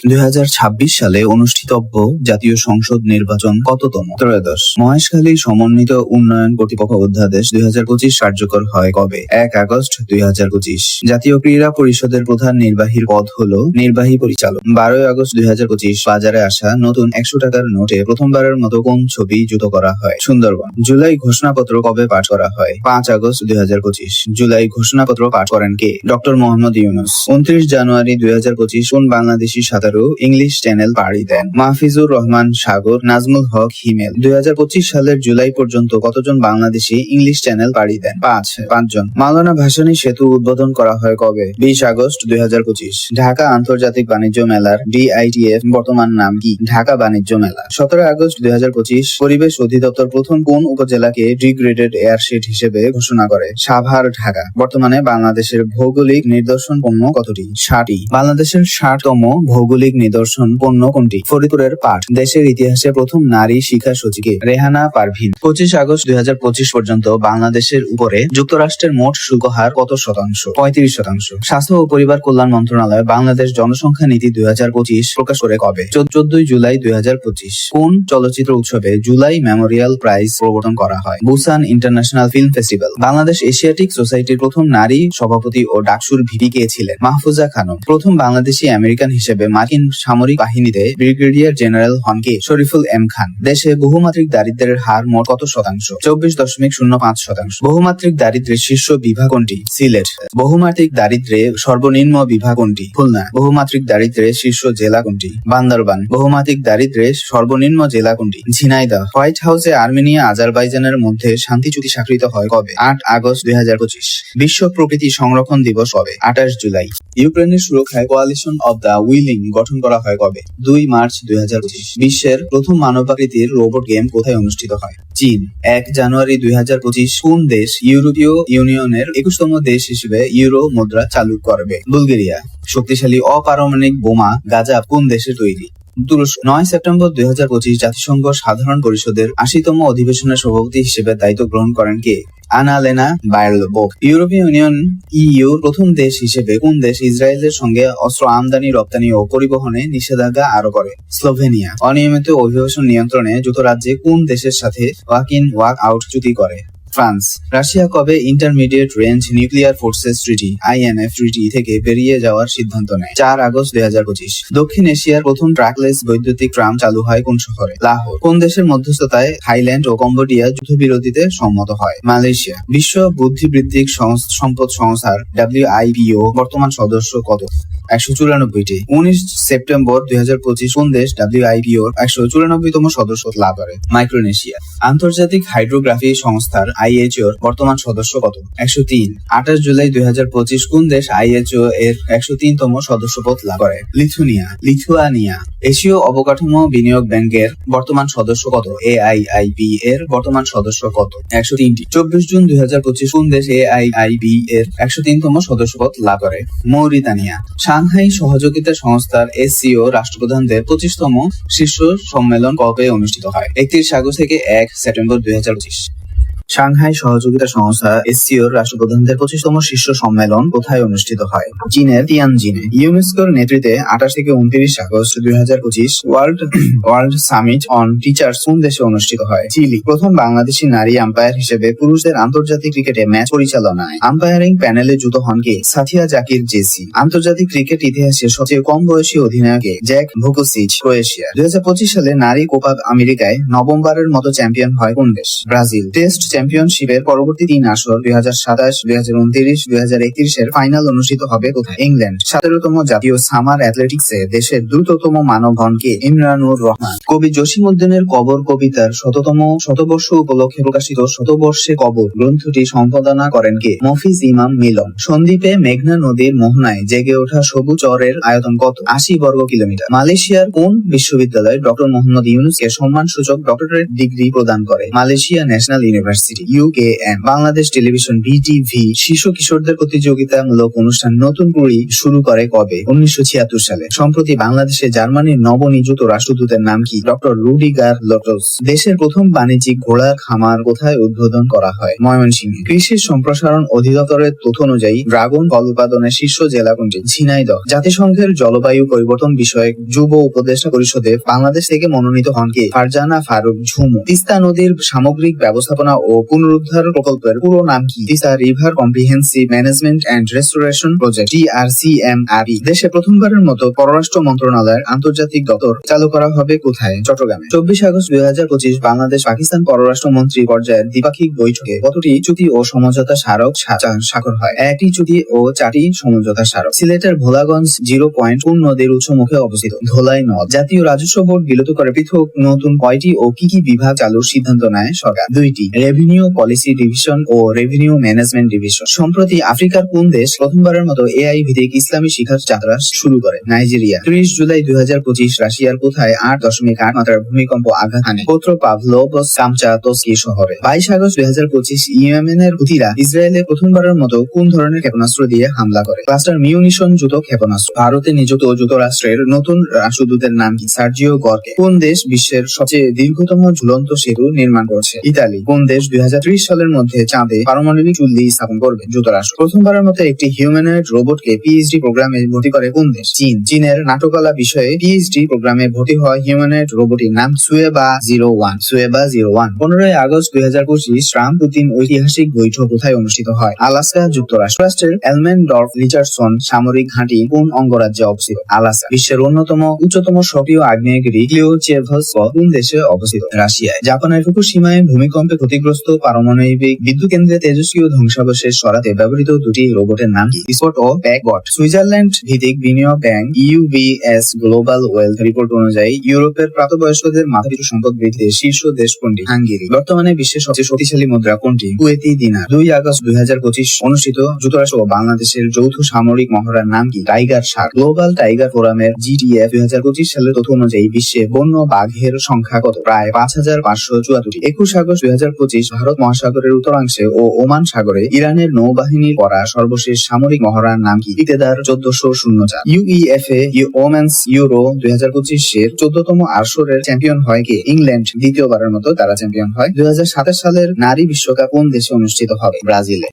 দুই হাজার ছাব্বিশ সালে অনুষ্ঠিতব্য জাতীয় সংসদ নির্বাচন কততম? ত্রয়োদশ। মহেশখালী সমন্বিত উন্নয়ন কর্তৃপক্ষ অধ্যাদেশ দুই হাজার পঁচিশ কার্যকর হয় কবে? এক আগস্ট দুই হাজার পঁচিশ। জাতীয় ক্রীড়া পরিষদের প্রধান নির্বাহীর পদ হল নির্বাহী পরিচালক। বারোই আগস্ট দুই বাজারে আসা নতুন একশো টাকার নোটে প্রথমবারের মতো কোন ছবি যুক্ত করা হয়? সুন্দরবন। জুলাই ঘোষণাপত্র কবে পাঠ করা হয়? পাঁচ আগস্ট দুই হাজার পঁচিশ। জুলাই ঘোষণাপত্র পাঠ করেন কে? ডক্টর মোহাম্মদ ইউনুস। উনত্রিশ জানুয়ারি দুই হাজার পঁচিশ, কোন বাংলাদেশি সাঁতারু ইংলিশ চ্যানেল পাড়ি দেন। মাহফিজুর রহমান সাগর, নাজমুল হক হিমেল। দুই সালের জুলাই পর্যন্ত কতজন বাংলাদেশি ইংলিশ চ্যানেল পাড়ি দেন? পাঁচ, পাঁচজন। মাওলানা ভাসানী সেতু উদ্বোধন করা হয় কবে? বিশ আগস্ট দুই ঢাকা আন্তর্জাতিক বাণিজ্য মেলার ডিআইটিএফ বর্তমান নাম কি? ঢাকা বাণিজ্য মেলা। সতেরো আগস্ট দুই হাজার পঁচিশ, পরিবেশ অধিদপ্তর প্রথম কোন উপজেলাকে ডিগ্রেডেড এয়ারশেড হিসেবে ঘোষণা করে? সাভার, ঢাকা। বর্তমানে বাংলাদেশের ভৌগোলিক নিদর্শন পণ্য কতটি? ষাটটি। বাংলাদেশের ষাটতম ভৌগোলিক নিদর্শন পণ্য কোনটি? ফরিদপুরের পাঠ, দেশের ইতিহাসে প্রথম নারী শিক্ষা সচিকে রেহানা পারভিন। পঁচিশ আগস্ট দুই হাজার পঁচিশ পর্যন্ত বাংলাদেশের উপরে যুক্তরাষ্ট্রের মোট শুল্ক হার কত শতাংশ? পঁয়ত্রিশ শতাংশ। স্বাস্থ্য ও পরিবার কল্যাণ মন্ত্রণালয় বাংলাদেশ জনসংখ্যা নীতি দুই হাজার পঁচিশ প্রকাশ করে কবে? চোদ্দই জুলাই দুই হাজার পঁচিশ। কোন চলচ্চিত্র উৎসবে জুলাই মেমোরিয়াল প্রাইজ প্রবর্তন করা হয়? Busan international film festival. Bangladesh Asiatic সোসাইটির প্রথম নারী সভাপতি ও ডাকসুর ভিপি কে ছিলেন? মাহফুজা খানম, প্রথম বাংলাদেশি আমেরিকান হিসেবে মার্কিন সামরিক বাহিনীতে ব্রিগেডিয়ার জেনারেল হন কে শরীফুল এম খান। দেশে বহুমাত্রিক দারিদ্র্যের হার মোট কত শতাংশ? চব্বিশ দশমিক শূন্য পাঁচ শতাংশ। বহুমাত্রিক দারিদ্র্যের শীর্ষ বিভাগ কোনটি? সিলেট। বহুমাত্রিক দারিদ্র্যে সর্বনিম্ন বিভাগ কোনটি? খুলনা। বহুমাত্রিক দারিদ্র্যে শীর্ষ জেলা কোনটি? বান্দরবান। বহুমাত্রিক দারিদ্র্যে সর্বনিম্ন জেলা কোনটি? ঝিনাইদহ। হোয়াইট হাউসে আর্মেনিয়া, আজারবাইজানের মধ্যে শান্তি চুক্তি স্বাক্ষরিত হয় কবে? আট আগস্ট দুই বিশ্ব প্রকৃতি সংরক্ষণ দিবস কবে? আঠাশ জুলাই। ইউক্রেনের সুরক্ষায় কোয়ালিশন অব দ্য উইলিং গঠন করা হয় কবে? দুই মার্চ দুই বিশ্বের প্রথম মানবাকৃতির রোবট গেম কোথায় অনুষ্ঠিত হয়? চীন। এক জানুয়ারি দুই হাজার পঁচিশ, কোন দেশ ইউরোপীয় ইউনিয়নের একুশতম দেশ হিসেবে ইউরো মুদ্রা চালু করবে? বুলগেরিয়া। শক্তিশালী অপারমাণিক বোমা গাজা কোন দেশে তৈরি? নয় সেপ্টেম্বর দুই হাজার পঁচিশ জাতিসংঘ সাধারণ পরিষদের আশিতম অধিবেশনের সভাপতি হিসেবে দায়িত্ব গ্রহণ করেন কে? আনা আনালেনা বায়ারলোবোক ইউরোপীয় ইউনিয়ন ইইউ প্রথম দেশ হিসেবে কোন দেশ ইসরায়েলের সঙ্গে অস্ত্র আমদানি, রপ্তানি ও পরিবহনে নিষেধাজ্ঞা আরও করে? স্লোভেনিয়া। অনিয়মিত অভিবাসন নিয়ন্ত্রণে যুক্তরাজ্যে কোন দেশের সাথে ওয়াক ইন, ওয়াক আউট চুক্তি করে? ফ্রান্স। রাশিয়া কবে intermediate range nuclear forces treaty, INF treaty থেকে বেরিয়ে যাওয়ার সিদ্ধান্ত নেয়? চার আগস্ট দুই হাজার পঁচিশ। দক্ষিণ এশিয়ার প্রথম ট্রাকলেস বৈদ্যুতিক ট্রাম চালু হয় কোন শহরে? লাহোর। কোন দেশের মধ্যস্থতায় থাইল্যান্ড ও কম্বোডিয়া যুদ্ধবিরতিতে সম্মত হয়? মালয়েশিয়া। বিশ্ব বুদ্ধিবৃত্তিক সম্পদ সংস্থার ডাব্লিউআইপিও বর্তমান সদস্য কত? একশো চুরানব্বইটি। উনিশ সেপ্টেম্বর দুই হাজার পঁচিশ কোন দেশ ডাব্লিউআইপিওর একশো চুরানব্বইতম সদস্য লাভ করে? মাইক্রোনেশিয়া। আন্তর্জাতিক হাইড্রোগ্রাফি সংস্থার আইএইচওর বর্তমান সদস্য কত একশো তিন। আঠাশ জুলাই দুই হাজার পঁচিশ কোন দেশ আইএইচও এর একশো তিনতম সদস্যপদ লাভ করে? লিথুনিয়া। লিথুয়ানিয়া। এশীয় অবকাঠামো বিনিয়োগ ব্যাংকের বর্তমান সদস্য কত এআইআইবি এর বর্তমান সদস্য কত একশো তিনটি। চব্বিশ জুন দুই হাজার পঁচিশ কোন দেশ এআইআইবি এর একশো তিনতম সদস্যপদ লাভ করে? মৌরিতানিয়া। সাংহাই সহযোগিতা সংস্থার এসসিও রাষ্ট্রপ্রধানদের পঁচিশতম শীর্ষ সম্মেলন কবে অনুষ্ঠিত হয়? একত্রিশ আগস্ট থেকে এক সেপ্টেম্বর দুই হাজার পঁচিশ। সাংহাই সহযোগিতা সংস্থা এসসিওর রাষ্ট্রপ্রধানদের পঁচিশতম শীর্ষ সম্মেলন কোথায় অনুষ্ঠিত হয়? চীনের তিয়ানজিনে। ইউনেস্কোর নেতৃত্বে আঠাশ থেকে উনত্রিশ আগস্ট দুই হাজার পঁচিশ world world summit on teachers কোন দেশে অনুষ্ঠিত হয়? চিলি। প্রথম বাংলাদেশি নারী আম্পায়ার হিসেবে পুরুষদের আন্তর্জাতিক ক্রিকেটে ম্যাচ পরিচালনায়। আম্পায়ারিং প্যানেলে যুত হন কে? সাথিয়া জাকির জেসি। আন্তর্জাতিক ক্রিকেট ইতিহাসে সবচেয়ে কম বয়সী অধিনায়কে জ্যাক ভুকুসিচ, ক্রোয়েশিয়া। দুই হাজার পঁচিশ সালে নারী কোপা আমেরিকায় নবমবারের মতো চ্যাম্পিয়ন হয় কোন দেশ? ব্রাজিল। টেস্ট চ্যাম্পিয়নশিপের পরবর্তী তিন আসর, দুই হাজার সাতাশ, দুই হাজার উনত্রিশ, দুই হাজার একত্রিশের ফাইনাল অনুষ্ঠিত হবে কোথায়? ইংল্যান্ড সতেরোতম জাতীয় সামার অ্যাথলেটিক্সে দেশের দ্রুততম মানব হন কে ইমরানুর রহমান। কবি জসিমুদ্দিনের কবর কবিতার শততম শতবর্ষ উপলক্ষে প্রকাশিত শতবর্ষে কবর গ্রন্থটি সম্পাদনা করেন কে? মফিজ ইমাম মিলন। সন্দ্বীপে মেঘনা নদীর মোহনায় জেগে ওঠা সবুজ চরের আয়তন কত? আশি বর্গ কিলোমিটার। মালয়েশিয়ার কোন বিশ্ববিদ্যালয় ডক্টর মোহাম্মদ ইউনুসকে সম্মানসূচক ডক্টরেট ডিগ্রি প্রদান করে? Malaysia national university university UKM Bangladesh television BTV শিশু কিশোরদের প্রতিযোগিতামূলক অনুষ্ঠান নতুন করে শুরু করে কবে? উনিশশো ছিয়াত্তর সালে। সম্প্রতি বাংলাদেশে জার্মানির নবনিযুক্ত রাষ্ট্রদূতের নাম কি? ডক্টর রুডিগার লটস দেশের প্রথম বাণিজ্যিক ঘোড়া খামার কোথায় উদ্বোধন করা হয়? ময়মনসিংহে। কৃষি সম্প্রসারণ অধিদপ্তরের তথ্য অনুযায়ী ড্রাগন ফল উৎপাদনের শীর্ষ জেলা কোনটি ঝিনাইদহ। জাতিসংঘের জলবায়ু পরিবর্তন বিষয়ক যুব উপদেষ্টা পরিষদে বাংলাদেশ থেকে মনোনীত হন কে? ফারজানা ফারুক ঝুমু। তিস্তা নদীর সামগ্রিক ব্যবস্থাপনা ও পুনরুদ্ধার প্রকল্পের পুরো নাম কি? Teesta river comprehensive management and restoration project TRCMRE দেশে প্রথমবারের মতো পররাষ্ট্র মন্ত্রণালয়ের আন্তর্জাতিক দপ্তর চালু করা হবে কোথায়? চট্টগ্রামে। চব্বিশ আগস্ট দুই হাজার পঁচিশ বাংলাদেশ পাকিস্তান পররাষ্ট্র মন্ত্রী পর্যায়ের দ্বিপাক্ষিক বৈঠকে কতটি চুক্তি ও সমঝোতা স্মারক স্বাক্ষর হয়? একটি চুক্তি ও চারটি সমঝোতা স্মারক। সিলেটের ভোলাগঞ্জ জিরো পয়েন্ট কোন নদীর উৎস মুখে অবস্থিত? ধোলাই নদ। জাতীয় রাজস্ব বোর্ড বিলত করে পৃথক নতুন কয়টি ও কি কি বিভাগ চালুর সিদ্ধান্ত নেয় সরকার? দুইটি। রেভিনিউ পলিসি ডিভিশন ও রেভিনিউ ম্যানেজমেন্ট ডিভিশন সম্প্রতি আফ্রিকার কোন দেশ প্রথমবারের মতো এআই ভিত্তিক ইসলামী শিক্ষা যাত্রা শুরু করে? নাইজেরিয়া। ত্রিশ জুলাই দুই হাজার পঁচিশ রাশিয়ার কোথায় আট দশমিক আট মাত্রার ভূমিকম্প আঘাত হানে? পুত্র পাভলোভস কামচা তোস্কি শহরে। বাইশ আগস্ট দুই হাজার পঁচিশ ইয়েমেনের হুতিরা ইসরায়েলে প্রথমবারের মতো কোন ধরনের ক্ষেপণাস্ত্র দিয়ে হামলা করে? ক্লাস্টার মিউনিশন যুত ক্ষেপণাস্ত্র। ভারতে নিযুক্ত যুক্তরাষ্ট্রের নতুন রাষ্ট্রদূতের নাম কি? Sergio Gorke. কোন দেশ বিশ্বের সবচেয়ে দীর্ঘতম ঝুলন্ত সেতু নির্মাণ করছে? ইতালি। কোন দেশ দুই হাজার ত্রিশ সালের মধ্যে চাঁদে পারমাণবিক চুল্লি স্থাপন করবে যুক্তরাষ্ট্র। প্রথমবারের মতো একটি হিউম্যানয়েড রোবটকে পিএইচডি প্রোগ্রামে ভর্তি করে কোন দেশ? চীন। চীনের নাটকলা বিষয়ে পিএইচডি প্রোগ্রামে ভর্তি হওয়া হিউম্যানয়েড রোবটির নাম সুয়েবা জিরো ওয়ান। সুয়েবা জিরো ওয়ান। পনেরোই আগস্ট দুই হাজার পঁচিশ ট্রাম্প পুতিন ঐতিহাসিক বৈঠক কোথায় অনুষ্ঠিত হয়? আলাস্কা, যুক্তরাষ্ট্র। রাষ্ট্রের এলমেনডর্ফ রিচার্ডসন সামরিক ঘাঁটি কোন অঙ্গরাজ্যে অবস্থিত? আলাস্কা, বিশ্বের অন্যতম উচ্চতম সক্রিয় আগ্নেয়গিরি ক্লিওচেভস কোন দেশে অবস্থিত? রাশিয়ায়। জাপানের ফুকুশিমায় ভূমিকম্পে ক্ষতিগ্রস্ত পারমাণবিক বিদ্যুৎ কেন্দ্রে তেজস্ক্রিয় ধ্বংসাবশেষ সরাতে ব্যবহৃত দুটি রোবটের নাম কি? স্পট ও ব্যাকবট সুইজারল্যান্ড ভিত্তিক বিনিয়োগ bank UBS global wealth report অনুযায়ী ইউরোপের প্রাপ্তবয়স্কদের মাথাপিছু সম্পদ বৃদ্ধির শীর্ষ দেশ কোনটি হাঙ্গেরি। বর্তমানে বিশ্বের সবচেয়ে শক্তিশালী মুদ্রা কোনটি? Kuwaiti dinar. দুই আগস্ট দুই হাজার পঁচিশ অনুষ্ঠিত যুক্তরাষ্ট্র ও বাংলাদেশের যৌথ সামরিক মহড়ার নাম কি? Tiger shark. গ্লোবাল টাইগার ফোরামের জিটিএফ দুই সালের তথ্য অনুযায়ী বিশ্বে বন্য বাঘের সংখ্যা কত? প্রায় পাঁচ হাজার পাঁচশো চুয়াত্তরটি। একুশ আগস্ট দুই হাজার পঁচিশ ভারত মহাসাগরের উত্তরাংশে ও ওমান সাগরে ইরানের নৌবাহিনীর করা সর্বশেষ সামরিক মহড়ার নাম কি? ইতেদার চোদ্দশো শূন্য চার। ইউইএফএ ওমেন্স ইউরো দুই হাজার পঁচিশের চোদ্দতম আসরের চ্যাম্পিয়ন হয় কে? ইংল্যান্ড, দ্বিতীয়বারের মতো তারা চ্যাম্পিয়ন হয়। দুই হাজার সাতাশ সালের নারী বিশ্বকাপ কোন দেশে অনুষ্ঠিত হবে? ব্রাজিলে।